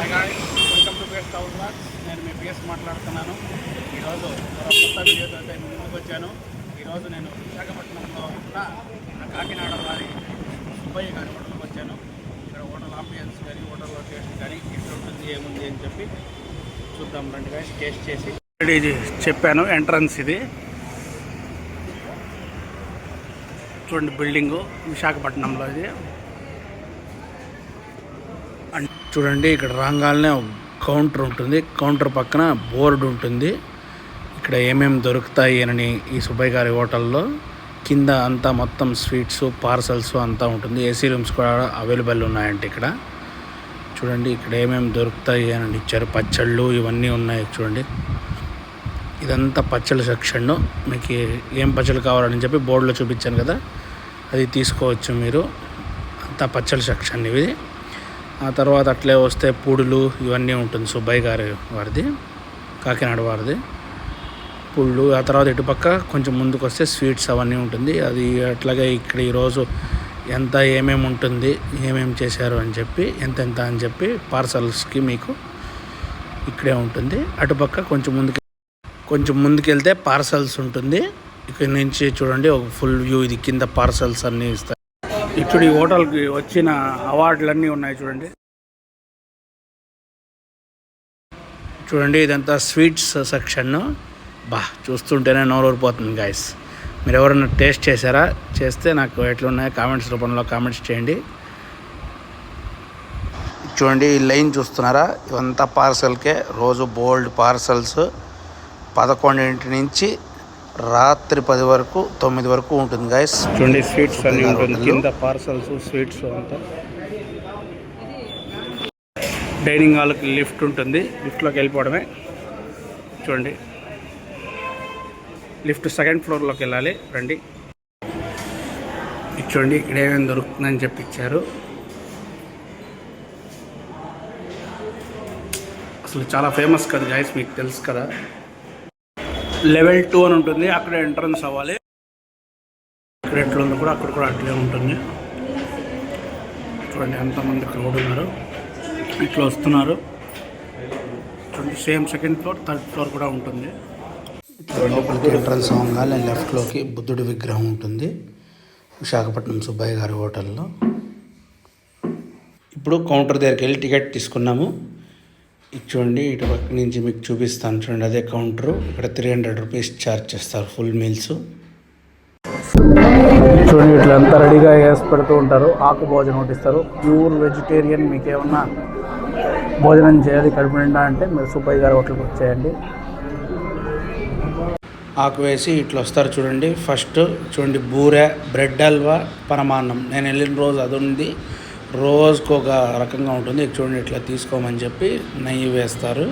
Hi guy welcome to PS town vlogs నేను మీ PS మాట్లాడుతున్నాను. ఈరోజు మరో కొత్త వీడియోతో అయితే ముందుకు వచ్చాను ఈరోజు నేను విశాఖపట్నంలో ఉన్న కాకినాడ వారి సుబ్బయ్య గారి హోటల్కి వచ్చాను. ఇక్కడ హోటల్ ఆంబియన్స్ కానీ హోటల్ లొకేషన్ కానీ ఎట్లా ఉంటుంది ఏముంది అని చెప్పి చూద్దాం రండి గాయస్ టేస్ట్ చేసి. ఇది చెప్పాను ఎంట్రన్స్ ఇది. చూడండి బిల్డింగు విశాఖపట్నంలో ఇది. చూడండి ఇక్కడ రాగాలనే కౌంటర్ ఉంటుంది. కౌంటర్ పక్కన బోర్డు ఉంటుంది. ఇక్కడ ఏమేమి దొరుకుతాయి అని ఈ సుబ్బయ్య గారి హోటల్లో కింద అంతా మొత్తం స్వీట్స్ పార్సల్స్ అంతా ఉంటుంది. ఏసీ రూమ్స్ కూడా అవైలబుల్ ఉన్నాయంటే ఇక్కడ. చూడండి ఇక్కడ ఏమేమి దొరుకుతాయి అని ఇచ్చారు. పచ్చళ్ళు ఇవన్నీ ఉన్నాయి చూడండి. ఇదంతా పచ్చళ్ళ సెక్షన్ మీకు ఏం పచ్చళ్ళు కావాలని చెప్పి బోర్డులో చూపించాను కదా. అది తీసుకోవచ్చు మీరు. అంతా పచ్చళ్ళ సెక్షన్ ఇవి ఆ తర్వాత అట్లే వస్తే పూడులు ఇవన్నీ ఉంటుంది సుబ్బయ్య గారి వారిది కాకినాడ వారిది. పుళ్ళు ఆ తర్వాత ఇటుపక్క కొంచెం ముందుకు వస్తే స్వీట్స్ అవన్నీ ఉంటుంది. అది అట్లాగే ఇక్కడ ఈరోజు ఎంత ఏమేమి ఉంటుంది ఏమేమి చేశారు అని చెప్పి ఎంతెంత అని చెప్పి పార్సల్స్కి మీకు ఇక్కడే ఉంటుంది. అటుపక్క కొంచెం ముందుకు కొంచెం ముందుకెళ్తే పార్సల్స్ ఉంటుంది. ఇక్కడ నుంచి చూడండి ఒక ఫుల్ వ్యూ ఇది కింద పార్సల్స్ అన్నీ ఇస్తాయి ఇప్పుడు ఈ హోటల్కి వచ్చిన అవార్డులన్నీ ఉన్నాయి చూడండి. చూడండి ఇదంతా స్వీట్స్ సెక్షన్ బా చూస్తుంటేనే నోరూరిపోతుంది గాయస్ మీరు ఎవరైనా టేస్ట్ చేశారా? చేస్తే నాకు ఎట్లున్నాయో కామెంట్స్ రూపంలో కామెంట్స్ చేయండి. చూడండి ఈ లైన్ చూస్తున్నారా? ఇవంతా పార్సల్కే రోజు బోల్డ్ పార్సల్స్. పదకొండింటి నుంచి రాత్రి పది వరకు తొమ్మిది వరకు ఉంటుంది గాయస్ చూడండి స్వీట్స్ అన్ని ఉంటుంది. కింద పార్సల్స్ స్వీట్స్ అంతా. డైనింగ్ హాల్కి లిఫ్ట్ ఉంటుంది. లిఫ్ట్లోకి వెళ్ళిపోవడమే. చూడండి. లిఫ్ట్ సెకండ్ ఫ్లోర్లోకి వెళ్ళాలి. రండి. చూడండి ఇక్కడ ఏమేమి దొరుకుతుందని చెప్పి ఇచ్చారు. అసలు చాలా ఫేమస్ కదా గాయస్ మీకు తెలుసు కదా. లెవెల్ టూ అని ఉంటుంది అక్కడ ఎంట్రన్స్ అవ్వాలి. ఇక్కడ ఎట్లా ఉందో కూడా అక్కడ కూడా అట్లే ఉంటుంది. చూడండి ఎంతమంది క్రౌడ్ ఉన్నారు. ఇట్లా వస్తున్నారు. చూడండి same second floor third floor కూడా ఉంటుంది. లోపలికి ఎంట్రన్స్ అవ్వగానే లెఫ్ట్లోకి బుద్ధుడి విగ్రహం ఉంటుంది. విశాఖపట్నం సుబ్బయ్య గారి హోటల్లో. ఇప్పుడు కౌంటర్ దగ్గరికి వెళ్ళి టికెట్ తీసుకున్నాము. చూడండి ఇటు పక్క నుంచి మీకు చూపిస్తాను చూడండి అదే కౌంటరు ఇక్కడ త్రీ హండ్రెడ్ రూపీస్ ఛార్జ్ చేస్తారు ఫుల్ మీల్స్ చూడండి ఇట్లా అంతా రెడీగా వేసి పెడుతూ ఉంటారు ఆకు భోజనం ఒకటి ఇస్తారు. ప్యూర్ వెజిటేరియన్ మీకు ఏమన్నా భోజనం చేయాలి కడుపు నిండా అంటే మీరు సుబ్బయ్య గారి హోటల్కి వచ్చేయండి. ఆకు వేసి ఇట్లా వస్తారు చూడండి. ఫస్ట్ చూడండి బూరె బ్రెడ్ హల్వా పరమాన్నం. నేను వెళ్ళిన రోజు అది ఉంది. రోజుకు ఒక రకంగా ఉంటుంది. చూడండి ఇట్లా తీసుకోమని చెప్పి నెయ్యి వేస్తారు.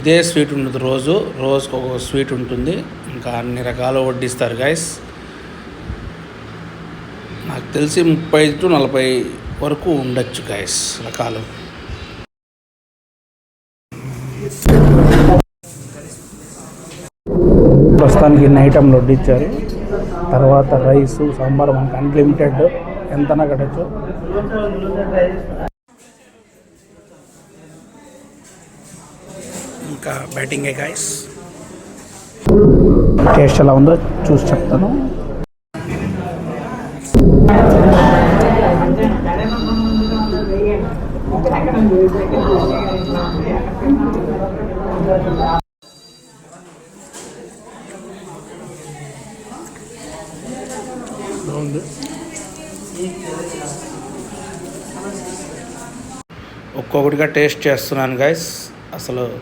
ఇదే స్వీట్ ఉంటుంది రోజు. రోజుకు ఒక స్వీట్ ఉంటుంది. ఇంకా అన్ని రకాలు వడ్డిస్తారు గైస్ నాకు తెలిసి ముప్పై టు నలభై వరకు ఉండొచ్చు గైస్ రకాలు. ప్రస్తుతానికి ఇన్ని ఐటెంలు వడ్డించారు తర్వాత రైసు సాంబార్ మనకు అన్లిమిటెడ్ ఎంతనా కట్టచ్చు. ఇంకా బ్యాటింగే గాయస్ టేస్ట్ ఎలా ఉందో చూసి చెప్తాను. బాగుంది. ఒక్కొక్కటిగా టేస్ట్ చేస్తున్నాను గైస్ అసలు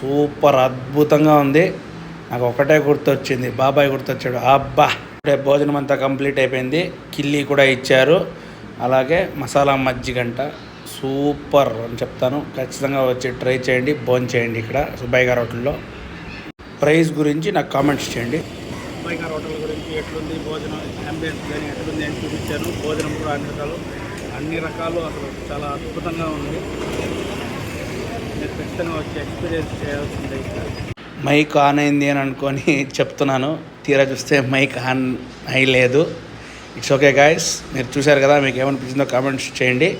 సూపర్ అద్భుతంగా ఉంది. నాకు ఒకటే గుర్తొచ్చింది. బాబాయ్ గుర్తొచ్చాడు. అబ్బా! అంటే భోజనం అంతా కంప్లీట్ అయిపోయింది. కిల్లీ కూడా ఇచ్చారు. అలాగే మసాలా మజ్జిగంట సూపర్ అని చెప్తాను. ఖచ్చితంగా వచ్చి ట్రై చేయండి. భోజనం చేయండి ఇక్కడ. సుబ్బయ్య గారి హోటల్లో. ప్రైస్ గురించి నాకు కామెంట్స్ చేయండి. సుబ్బయ్య హోటల్ గురించి ఎట్లుంది భోజనం అంబియన్స్ కానీ ఎట్లుంది అని చూపించాను భోజనం కూడా అన్ని రకాలు అన్ని రకాలు అసలు చాలా అద్భుతంగా ఉంది. మీరు ఖచ్చితంగా వచ్చి ఎక్స్పీరియన్స్ చేయాల్సిందే. మైక్ ఆన్ అయింది అని అనుకొని చెప్తున్నాను. తీరా చూస్తే మైక్ ఆన్ అయ్యలేదు. ఇట్స్ ఓకే గాయస్ మీరు చూశారు కదా మీకు ఏమనిపించిందో కామెంట్స్ చేయండి.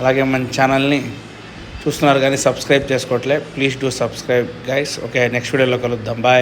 అలాగే మన ఛానల్ని చూస్తున్నారు కానీ subscribe చేసుకోవట్లే. Please do subscribe guys okay next వీడియోలో కలుద్దాం. బాయ్